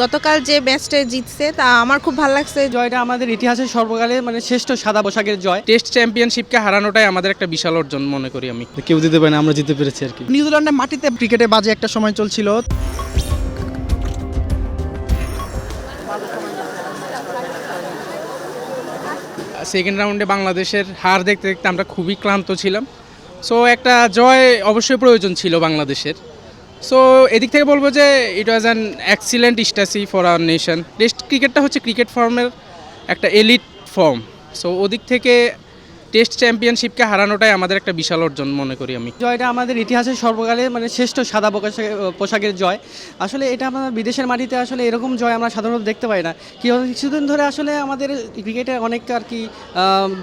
গতকাল যে ম্যাচটা জিতছে তা আমার খুব ভালো লাগছে। জয়টা আমাদের ইতিহাসের সর্বকালে মানে শ্রেষ্ঠ সাদা পোশাকের জয়। টেস্ট চ্যাম্পিয়নশিপকে হারানোটাই আমাদের একটা বিশাল অর্জন মনে করি আমি। কেউ দিতে পারে না আমরা জিতে পেরেছি আর কি। নিউজিল্যান্ডের মাটিতে ক্রিকেটে বাজে একটা সময় চলছিল। সেকেন্ড রাউন্ডে বাংলাদেশের হার দেখতে দেখতে আমরা খুবই ক্লান্ত ছিলাম। সো একটা জয় অবশ্যই প্রয়োজন ছিল বাংলাদেশের। সো এদিক থেকে বলব যে it was an excellent ecstasy for our nation test ক্রিকেটটা হচ্ছে ক্রিকেট ফর্মের একটা এলিট ফর্ম সো ওদিক থেকে টেস্ট চ্যাম্পিয়নশিপকে হারানোটাই আমাদের একটা বিশাল অর্জন মনে করি আমি। জয়টা আমাদের ইতিহাসের সর্বকালে মানে শ্রেষ্ঠ সাদা পোশাকের পোশাকের জয়। আসলে এটা আমরা বিদেশের মাটিতে আসলে এরকম জয় আমরা সাধারণত দেখতে পাই না। কি কিছুদিন ধরে আসলে আমাদের ক্রিকেটে অনেক আর কি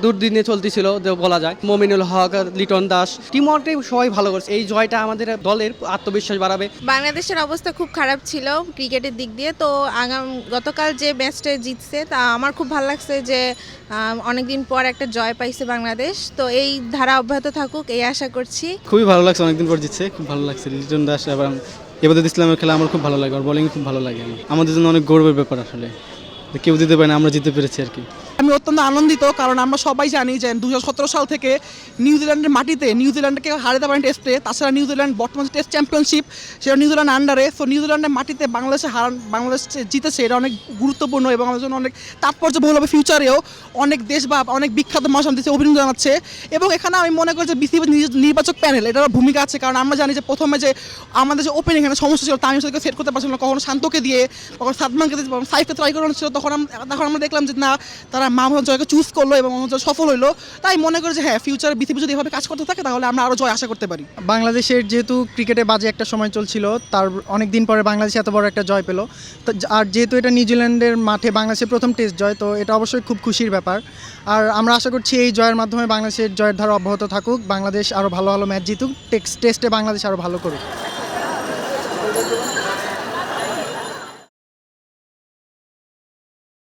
দুর্দিনে চলতেছিল যে বলা যায়। মমিনুল হক লিটন দাস টিম ওয়ার্কটাই সবাই ভালো করছে। এই জয়টা আমাদের দলের আত্মবিশ্বাস বাড়াবে। বাংলাদেশের অবস্থা খুব খারাপ ছিল ক্রিকেটের দিক দিয়ে। তো আগাম গতকাল যে ম্যাচটা জিতছে তা আমার খুব ভালো লাগছে যে অনেক দিন পর একটা জয় পাইছে বাংলাদেশ। তো এই ধারা অব্যাহত থাকুক, এই আশা করছি। খুবই ভালো লাগছে, অনেকদিন পর জিতছে। খুব ভালো লাগছে লিটন দাস এবং এবাদত ইসলামের খেলা আমার খুব ভালো লাগে, আর বোলিং খুব ভালো লাগে। আমাদের জন্য অনেক গর্বের ব্যাপার আসলে। কেউ দিতে পারে না, আমরা জিতে পেরেছি আর কি। আমি অত্যন্ত আনন্দিত, কারণ আমরা সবাই জানি যে দু হাজার সতেরো সাল থেকে নিউজিল্যান্ডের মাটিতে নিউজিল্যান্ডকে হারাতে পারেন টেস্টে তাছাড়া নিউজিল্যান্ড বর্তমান টেস্ট চ্যাম্পিয়নশিপ, সেটা নিউজিল্যান্ড আন্ডারে সো নিউজিল্যান্ডের মাটিতে বাংলাদেশে হারান বাংলাদেশ জিতেছে, এটা অনেক গুরুত্বপূর্ণ এবং আমাদের জন্য অনেক তাৎপর্যবহুল হবে ফিউচারেও অনেক দেশ বা অনেক বিখ্যাত মহাসন দেশে অভিনন্দন জানাচ্ছে। এবং এখানে আমি মনে করি যে বিসিবি নির্বাচক প্যানেল এটারও ভূমিকা আছে, কারণ আমরা জানি যে প্রথমে যে আমাদের যে ওপেনিং এখানে সমস্যা ছিল, তামিম সাথে সেট করতে পারছিল না, কখনো শান্তকে দিয়ে, কখনো সাদমানকে দিয়ে সাইফকে ট্রাই করানো ছিল, তখন তখন আমরা দেখলাম যে না, তারা মাহমুদ জয়কে চুজ করল এবং মোহাম্মদ জয় সফল হলো তাই মনে করি যে হ্যাঁ ফিউচার বিসিবি যদি এভাবে কাজ করতে থাকে, তাহলে আমরা আরও জয় আশা করতে পারি। বাংলাদেশের যেহেতু ক্রিকেটে বাজে একটা সময় চলছিল, তার অনেক দিন পরে বাংলাদেশ এত বড় একটা জয় পেল। তো আর যেহেতু এটা নিউজিল্যান্ডের মাঠে বাংলাদেশের প্রথম টেস্ট জয়, তো এটা অবশ্যই খুব খুশির ব্যাপার। আর আমরা আশা করছি এই জয়ের মাধ্যমে বাংলাদেশের জয়ের ধারা অব্যাহত থাকুক, বাংলাদেশ আরও ভালো ভালো ম্যাচ জিতুক টেস্টে বাংলাদেশ আরও ভালো করুক।